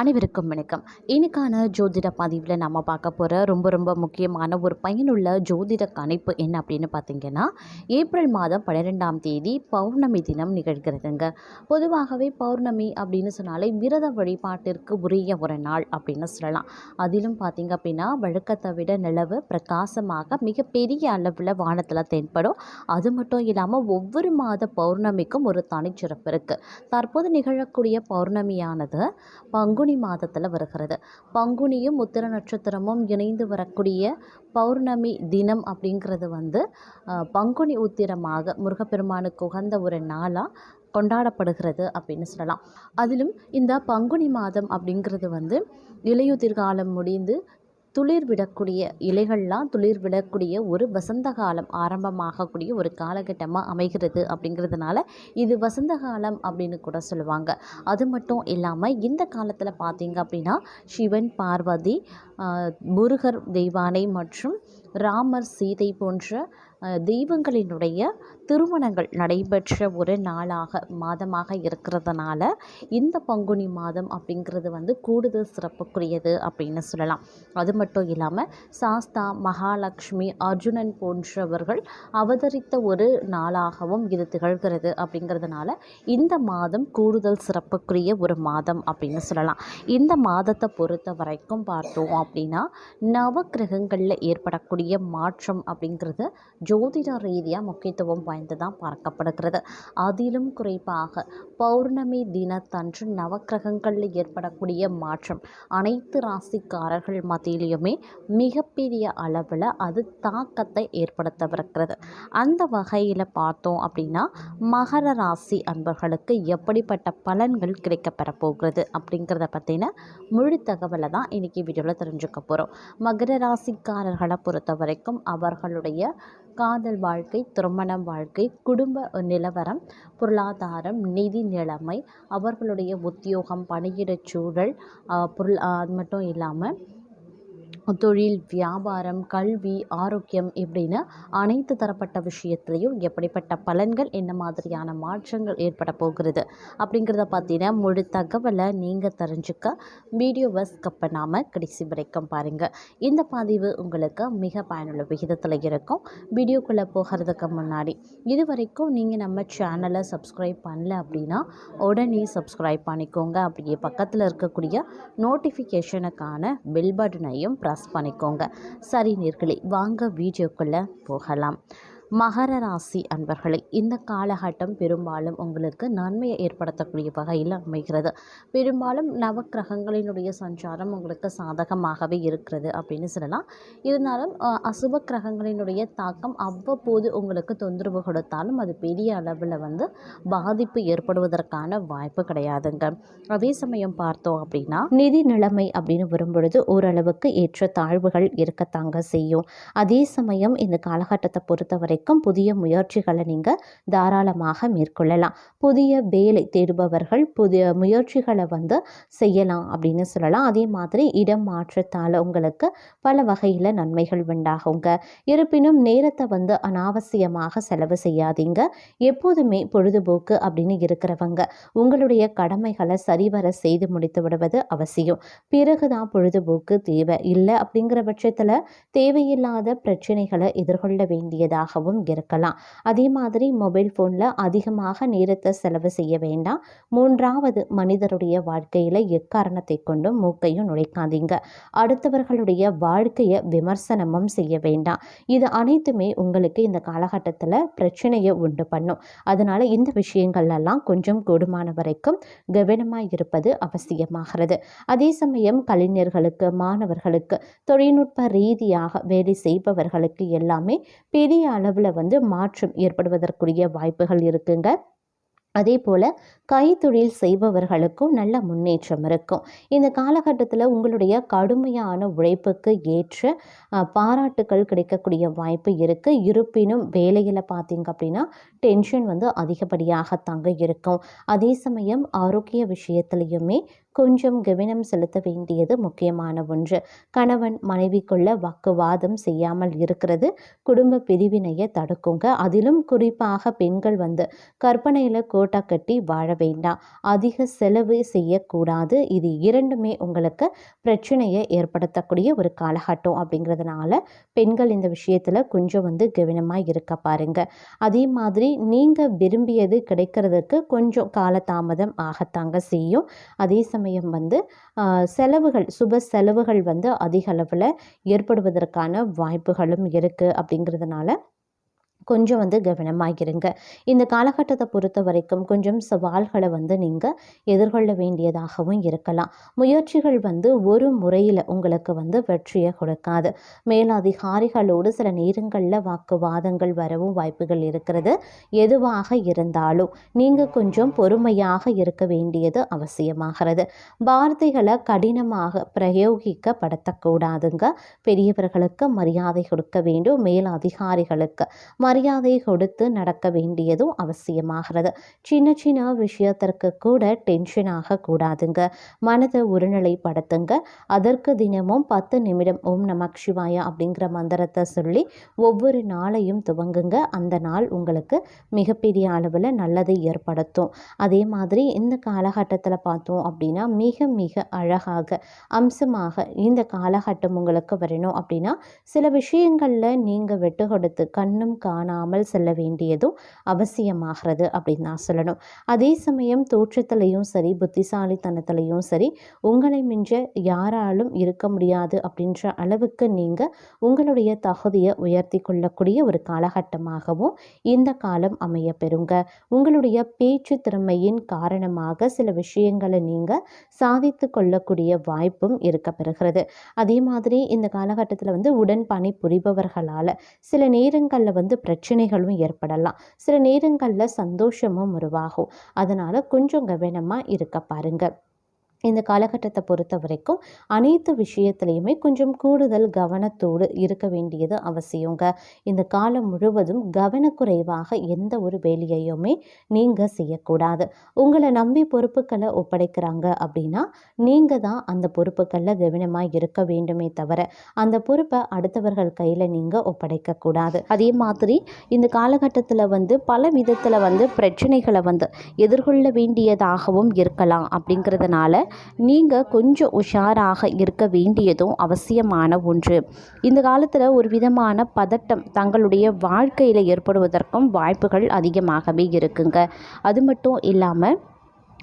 அனைவருக்கும் வணக்கம். இன்னைக்கான ஜோதிட பதிவில் நம்ம பார்க்க போகிற ரொம்ப ரொம்ப முக்கியமான ஒரு பயனுள்ள ஜோதிட கணிப்பு என்ன அப்படின்னு பார்த்தீங்கன்னா ஏப்ரல் மாதம் பன்னிரெண்டாம் தேதி பௌர்ணமி தினம் நிகழ்கிறதுங்க. பொதுவாகவே பௌர்ணமி அப்படின்னு சொன்னாலே விரத வழிபாட்டிற்கு உரிய ஒரு நாள் அப்படின்னு சொல்லலாம். அதிலும் பார்த்தீங்க அப்படின்னா வழக்கத்தை விட நிலவு பிரகாசமாக மிகப்பெரிய அளவில் வானத்தில் தென்படும். அது மட்டும் இல்லாமல் ஒவ்வொரு மாத பௌர்ணமிக்கும் ஒரு தனிச்சிறப்பு இருக்குது தற்போது நிகழக்கூடிய பௌர்ணமியானது பங்கு பங்குனி மாதத்தில் வருகிறது. பங்குனியும் உத்திர நட்சத்திரமும் இணைந்து வரக்கூடிய பௌர்ணமி தினம் அப்படிங்கிறது வந்து பங்குனி உத்திரமாக முருகப்பெருமானுக்கு உகந்த ஒரு நாளாக கொண்டாடப்படுகிறது அப்படின்னு சொல்லலாம். அதிலும் இந்த பங்குனி மாதம் அப்படிங்கிறது வந்து இலையுதிர் காலம் முடிந்து துளிர் விடக்கூடிய இலைகள்லாம் துளிர் விடக்கூடிய ஒரு வசந்த காலம் ஆரம்பமாகக்கூடிய ஒரு காலகட்டமாக அமைகிறது அப்படிங்கிறதுனால இது வசந்த காலம் அப்படின்னு கூட சொல்லுவாங்க. அது மட்டும் இல்லாமல் இந்த காலத்தில் பார்த்தீங்க அப்படின்னா சிவன் பார்வதி முருகர் தெய்வானை மற்றும் ராமர் சீதை போன்ற தெய்வங்களினுடைய திருமணங்கள் நடைபெற்ற ஒரு நாளாக மாதமாக இருக்கிறதுனால இந்த பங்குனி மாதம் அப்படிங்கிறது வந்து கூடுதல் சிறப்புக்குரியது அப்படின்னு சொல்லலாம். அது மட்டும் இல்லாமல் சாஸ்தா மகாலட்சுமி அர்ஜுனன் போன்றவர்கள் அவதரித்த ஒரு நாளாகவும் இது திகழ்கிறது அப்படிங்கிறதுனால இந்த மாதம் கூடுதல் சிறப்புக்குரிய ஒரு மாதம் அப்படின்னு சொல்லலாம். இந்த மாதத்தை பொறுத்த வரைக்கும் பார்த்தோம் அப்படின்னா நவக்கிரகங்களில் ஏற்படக்கூடிய மாற்றம் அப்படிங்கிறது ஜோதிட ரீதியாக முக்கியத்துவம் வாய்ந்ததாக பார்க்கப்படுகிறது. அதிலும் குறிப்பாக பௌர்ணமி தினத்தன்று நவக்கிரகங்களில் ஏற்படக்கூடிய மாற்றம். அனைத்து ராசிக்காரர்கள் மத்தியிலையுமே மிகப்பெரிய அளவில் அது தாக்கத்தை ஏற்படுத்தவிருக்கிறது. அந்த வகையில் பார்த்தோம் அப்படின்னா மகர ராசி அன்பர்களுக்கு எப்படிப்பட்ட பலன்கள் கிடைக்கப்பெற போகிறது அப்படிங்கிறத பற்றின முழு தகவலை தான் இன்றைக்கி வீடியோவில் தெரிஞ்சுக்க போகிறோம் மகர ராசிக்காரர்களை பொறுத்த வரைக்கும் அவர்களுடைய காதல் வாழ்க்கை திருமணம் வாழ்க்கை குடும்ப நிலவரம் பொருளாதாரம் நிதி நிலைமை அவர்களுடைய உத்தியோகம் பணியிடச் சூழல் பொருள் அது மட்டும் இல்லாமல் தொழில் வியாபாரம் கல்வி ஆரோக்கியம் இப்படின்னு அனைத்து தரப்பட்ட விஷயத்துலையும் எப்படிப்பட்ட பலன்கள் என்ன மாதிரியான மாற்றங்கள் ஏற்பட போகிறது அப்படிங்கிறத பார்த்தீங்கன்னா முழு தகவலை நீங்கள் தெரிஞ்சுக்க வீடியோவை ஸ்கப் பண்ணாமல் கடைசி வரைக்கும் பாருங்கள் இந்த பதிவு உங்களுக்கு மிக பயனுள்ள விகிதத்தில் இருக்கும். வீடியோக்குள்ளே போகிறதுக்கு முன்னாடி இது வரைக்கும் நீங்கள் நம்ம சேனலை சப்ஸ்கிரைப் பண்ணல அப்படின்னா உடனே சப்ஸ்கிரைப் பண்ணிக்கோங்க. அப்படியே பக்கத்தில் இருக்கக்கூடிய நோட்டிஃபிகேஷனுக்கான பெல் பட்டனையும் ப்ரெஸ் பண்ணிக்கோங்க. சரி நேர்களே வாங்க வீடியோக்குள்ளே போகலாம். மகர ராசி அன்பர்களே இந்த காலகட்டம் பெரும்பாலும் உங்களுக்கு நன்மையை ஏற்படுத்தக்கூடிய வகையில் அமைகிறது. பெரும்பாலும் நவக்கிரகங்களினுடைய சஞ்சாரம் உங்களுக்கு சாதகமாகவே இருக்கிறது அப்படின்னு சொல்லலாம். இருந்தாலும் அசுப கிரகங்களினுடைய தாக்கம் அவ்வப்போது உங்களுக்கு தொந்தரவு கொடுத்தாலும் அது பெரிய அளவில் வந்து பாதிப்பு ஏற்படுவதற்கான வாய்ப்பு கிடையாதுங்க. அதே சமயம் பார்த்தோம் அப்படின்னா நிதி நிலைமை அப்படின்னு வரும்பொழுது ஓரளவுக்கு ஏற்ற தாழ்வுகள் இருக்கத்தாங்க செய்யும். அதே சமயம் இந்த காலகட்டத்தை பொறுத்தவரை கிடைக்கும் புதிய முயற்சிகளை நீங்கள் தாராளமாக மேற்கொள்ளலாம். புதிய வேலை தேடுபவர்கள் புதிய முயற்சிகளை வந்து செய்யலாம் அப்படின்னு சொல்லலாம். அதே மாதிரி இடம் மாற்றத்தால் உங்களுக்கு பல வகையில் நன்மைகள் உண்டாகுங்க. இருப்பினும் நேரத்தை வந்து அனாவசியமாக செலவு செய்யாதீங்க. எப்போதுமே பொழுதுபோக்கு அப்படின்னு இருக்கிறவங்க உங்களுடைய கடமைகளை சரிவர செய்து முடித்து விடுவது அவசியம். பிறகுதான் பொழுதுபோக்கு தேவை. இல்லை அப்படிங்கிற பட்சத்தில் தேவையில்லாத பிரச்சனைகளை எதிர்கொள்ள வேண்டியதாகவும் இருக்கலாம். அதே மாதிரி மொபைல் ஃபோனில் அதிகமாக நேரத்தை செலவு செய்ய வேண்டாம். மூன்றாவது மனிதருடைய வாழ்க்கையில் எக்காரணத்தை கொண்டும் மூக்கையும் நுழைக்காதீங்க. அடுத்தவர்களுடைய வாழ்க்கையை விமர்சனமும் செய்ய வேண்டாம். இது அனைத்துமே உங்களுக்கு இந்த காலகட்டத்தில் பிரச்சனையை உண்டு பண்ணும். அதனால் இந்த விஷயங்கள்லாம் கொஞ்சம் கூடுமான வரைக்கும் கவனமாக இருப்பது அவசியமாகிறது. அதே சமயம் கலைஞர்களுக்கு மாணவர்களுக்கு தொழில்நுட்ப ரீதியாக வேலை செய்பவர்களுக்கு எல்லாமே பெரிய அளவில் வந்து மாற்றம் ஏற்படுவதற்குரிய வாய்ப்புகள் இருக்குங்க. அதே போல் கைத்தொழில் செய்பவர்களுக்கும் நல்ல முன்னேற்றம் இருக்கும். இந்த காலகட்டத்தில் உங்களுடைய கடுமையான உழைப்புக்கு ஏற்ற பாராட்டுகள் பாராட்டுக்கள் கிடைக்கக்கூடிய வாய்ப்பு இருக்குது இருப்பினும் வேலையில் பார்த்தீங்க அப்படின்னா டென்ஷன் வந்து அதிகப்படியாக தாங்க இருக்கும். அதே சமயம் ஆரோக்கிய விஷயத்துலையுமே கொஞ்சம் கவனம் செலுத்த வேண்டியது முக்கியமான ஒன்று. கணவன் மனைவிக்குள்ள வாக்குவாதம் செய்யாமல் இருக்கிறது குடும்ப பிரிவினையை தடுக்குங்க. அதிலும் குறிப்பாக பெண்கள் வந்து கற்பனையில் கோட்டா கட்டி வாழ வேண்டாம். அதிக செலவு செய்யக்கூடாது. இது இரண்டுமே உங்களுக்கு பிரச்சனையை ஏற்படுத்தக்கூடிய ஒரு காலகட்டம் அப்படிங்கிறதுனால பெண்கள் இந்த விஷயத்தில் கொஞ்சம் வந்து கவனமாக இருக்க பாருங்க. அதே மாதிரி நீங்கள் விரும்பியது கிடைக்கிறதுக்கு கொஞ்சம் காலதாமதம் ஆகத்தாங்க செய்யும். அதே சமயம் வந்து செலவுகள் சுப செலவுகள் வந்து அதிக அளவில் ஏற்படுவதற்கான வாய்ப்புகளும் இருக்குது அப்படிங்கிறதுனால கொஞ்சம் வந்து கவனமாக இருங்க இந்த காலகட்டத்தை பொறுத்த வரைக்கும் கொஞ்சம் சவால்களை வந்து நீங்கள் எதிர்கொள்ள வேண்டியதாகவும் இருக்கலாம். முயற்சிகள் வந்து ஒரு முறையில் உங்களுக்கு வந்து வெற்றியை கொடுக்காது. மேலதிகாரிகளோடு சில நேரங்களில் வாக்குவாதங்கள் வரவும் வாய்ப்புகள் இருக்கிறது. எதுவாக இருந்தாலும் நீங்கள் கொஞ்சம் பொறுமையாக இருக்க வேண்டியது அவசியமாகிறது. வார்த்தைகளை கடினமாக பிரயோகிக்கப்படுத்தக்கூடாதுங்க. பெரியவர்களுக்கு மரியாதை கொடுக்க வேண்டும். மேலதிகாரிகளுக்கு மரியாதை கொடுத்து நடக்க வேண்டியதும் அவசியமாகிறது. சின்ன சின்ன விஷயத்திற்கு கூட டென்ஷன் ஆகக்கூடாதுங்க. மனதை ஒருநிலைப்படுத்துங்க. அதற்கு தினமும் பத்து நிமிடம் ஓம் நமக் சிவாயா அப்படிங்கிற மந்திரத்தை சொல்லி ஒவ்வொரு நாளையும் துவங்குங்க. அந்த நாள் உங்களுக்கு மிகப்பெரிய அளவில் நல்லதை ஏற்படுத்தும். அதே மாதிரி இந்த காலகட்டத்தில் பார்த்தோம் அப்படின்னா மிக மிக அழகாக அம்சமாக இந்த காலகட்டம் உங்களுக்கு வரணும் அப்படின்னா சில விஷயங்களில் நீங்கள் விட்டு கொடுத்து கண்ணும் காணாமல் செல்ல வேண்டியதும் அவசியமாகிறது அப்படின்னு நான் சொல்லணும். அதே சமயம் தோற்றத்திலையும் சரி புத்திசாலித்தனத்திலையும் சரி உங்களை மிஞ்ச யாராலும் இருக்க முடியாது அப்படின்ற அளவுக்கு நீங்கள் உங்களுடைய தகுதியை உயர்த்தி கொள்ளக்கூடிய ஒரு காலகட்டமாகவும் இந்த காலம் அமைய பெறுங்க உங்களுடைய பேச்சு திறமையின் காரணமாக சில விஷயங்களை நீங்கள் சாதித்து கொள்ளக்கூடிய வாய்ப்பும் இருக்க பெறுகிறது அதே மாதிரி இந்த காலகட்டத்தில் வந்து உடன் பணி புரிபவர்களால் சில நேரங்களில் வந்து பிரச்சனைகளும் ஏற்படலாம். சில நேரங்களில் சந்தோஷமும் உருவாகும். அதனால் கொஞ்சம் கவனமாக இருக்க பாருங்க. இந்த காலகட்டத்தை பொறுத்த வரைக்கும் அனைத்து விஷயத்துலையுமே கொஞ்சம் கூடுதல் கவனத்தோடு இருக்க வேண்டியது அவசியங்க. இந்த காலம் முழுவதும் கவனக்குறைவாக எந்த ஒரு வேலையையுமே நீங்கள் செய்யக்கூடாது. உங்களை நம்பி பொறுப்புகளை ஒப்படைக்கிறாங்க அப்படின்னா நீங்கள் தான் அந்த பொறுப்புகளில் கவனமாக இருக்க வேண்டுமே தவிர அந்த பொறுப்பை அடுத்தவர்கள் கையில் நீங்கள் ஒப்படைக்கக்கூடாது. அதே மாதிரி இந்த காலகட்டத்தில் வந்து பல விதத்தில் வந்து பிரச்சனைகளை வந்து எதிர்கொள்ள வேண்டியதாகவும் இருக்கலாம் அப்படிங்கிறதுனால நீங்கள் கொஞ்சம் உஷாராக இருக்க வேண்டியதும் அவசியமான ஒன்று. இந்த காலத்தில் ஒரு விதமான பதட்டம் தங்களுடைய வாழ்க்கையில் ஏற்படுவதற்கும் வாய்ப்புகள் அதிகமாகவே இருக்குங்க. அது மட்டும் இல்லாமல்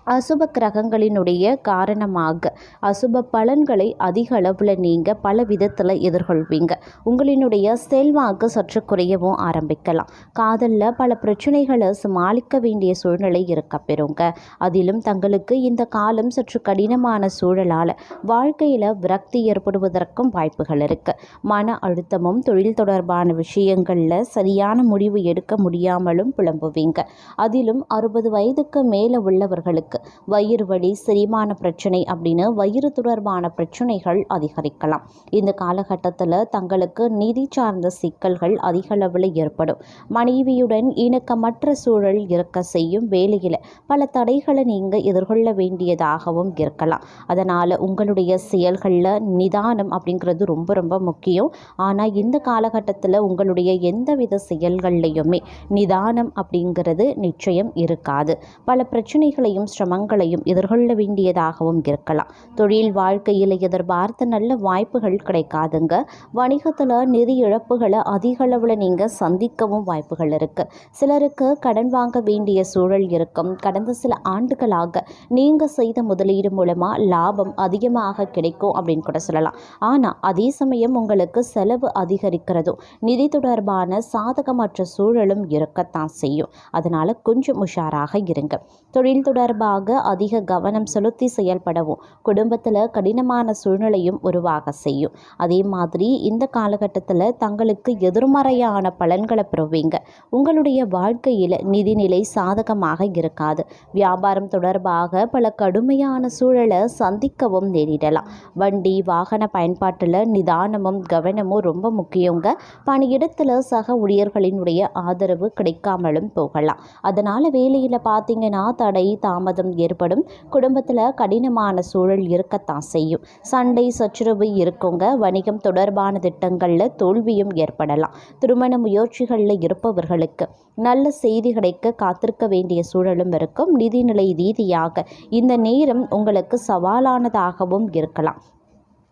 அசுப கிரகங்களினுடைய காரணமாக அசுப பலன்களை அதிக அளவில் நீங்கள் பல விதத்தில் எதிர்கொள்வீங்க. உங்களினுடைய செல்வாக்கு சற்று குறையவும் ஆரம்பிக்கலாம். காதலில் பல பிரச்சனைகளை சமாளிக்க வேண்டிய சூழ்நிலை இருக்க பெறுங்க. அதிலும் தங்களுக்கு இந்த காலம் சற்று கடினமான சூழலால் வாழ்க்கையில் விரக்தி ஏற்படுவதற்கும் வாய்ப்புகள் இருக்குது மன அழுத்தமும் தொழில் தொடர்பான விஷயங்களில் சரியான முடிவு எடுக்க முடியாமலும் புலம்புவீங்க. அதிலும் அறுபது வயதுக்கு மேலே உள்ளவர்களுக்கு வயிறு வலி செரிமான பிரச்சனை அப்படின்னு வயிறு தொடர்பான பிரச்சனைகள் அதிகரிக்கலாம். இந்த காலகட்டத்தில் தங்களுக்கு நிதி சார்ந்த சிக்கல்கள் அதிக அளவில் ஏற்படும். மனைவியுடன் இணக்கமற்ற சூழல் இருக்க செய்யும் வேலையில் பல தடைகளை நீங்கள் எதிர்கொள்ள வேண்டியதாகவும் இருக்கலாம். அதனால் உங்களுடைய செயல்களில் நிதானம் அப்படிங்கிறது ரொம்ப ரொம்ப முக்கியம். ஆனால் இந்த காலகட்டத்தில் உங்களுடைய எந்தவித செயல்கள்லையுமே நிதானம் அப்படிங்கிறது நிச்சயம் இருக்காது. பல பிரச்சனைகளையும் சிரமங்களையும் எதிர்கொள்ள வேண்டியதாகவும் இருக்கலாம். தொழில் வாழ்க்கையில் எதிர்பார்த்த நல்ல வாய்ப்புகள் கிடைக்காதுங்க. வணிகத்தில் நிதி இழப்புகளை அதிக அளவில் நீங்கள் சந்திக்கவும் வாய்ப்புகள் இருக்குது சிலருக்கு கடன் வாங்க வேண்டிய சூழல் இருக்கும். கடந்த சில ஆண்டுகளாக நீங்கள் செய்த முதலீடு மூலமாக லாபம் அதிகமாக கிடைக்கும் அப்படின்னு கூட சொல்லலாம். ஆனால் அதே சமயம் உங்களுக்கு செலவு அதிகரிக்கிறதும் நிதி தொடர்பான சாதகமற்ற சூழலும் இருக்கத்தான் செய்யும். அதனால் கொஞ்சம் உஷாராக இருங்க. தொழில் தொடர்பாக அதிக கவனம் செலுத்தி செயல்படவும் குடும்பத்தில் கடினமான சூழ்நிலையும் உருவாக செய்யும். அதே மாதிரி இந்த காலகட்டத்தில் தங்களுக்கு எதிர்மறையான பலன்களை பெறுவீங்க. உங்களுடைய வாழ்க்கையில் நிதிநிலை சாதகமாக இருக்காது. வியாபாரம் தொடர்பாக பல கடுமையான சூழலை சந்திக்கவும் நேரிடலாம். வண்டி வாகன பயன்பாட்டில் நிதானமும் கவனமும் ரொம்ப முக்கியங்க. பணியிடத்தில் சக ஊழியர்களினுடைய ஆதரவு கிடைக்காமலும் போகலாம். அதனால் வேலையில் பார்த்தீங்கன்னா தடை தாமதம் விவாதம் ஏற்படும். குடும்பத்தில் கடினமான சூழல் இருக்கத்தான் செய்யும். சண்டை சச்சுரவு இருக்குங்க. வணிகம் தொடர்பான திட்டங்களில் தோல்வியும் ஏற்படலாம். திருமண முயற்சிகளில் இருப்பவர்களுக்கு நல்ல செய்தி கிடைக்க காத்திருக்க வேண்டிய சூழலும் இருக்கும். நிதிநிலை ரீதியாக இந்த நேரம் உங்களுக்கு சவாலானதாகவும் இருக்கலாம்.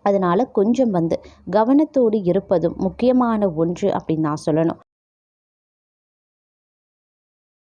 அதனால் கொஞ்சம் வந்து கவனத்தோடு இருப்பதும் முக்கியமான ஒன்று அப்படின்னு நான் சொல்லணும்.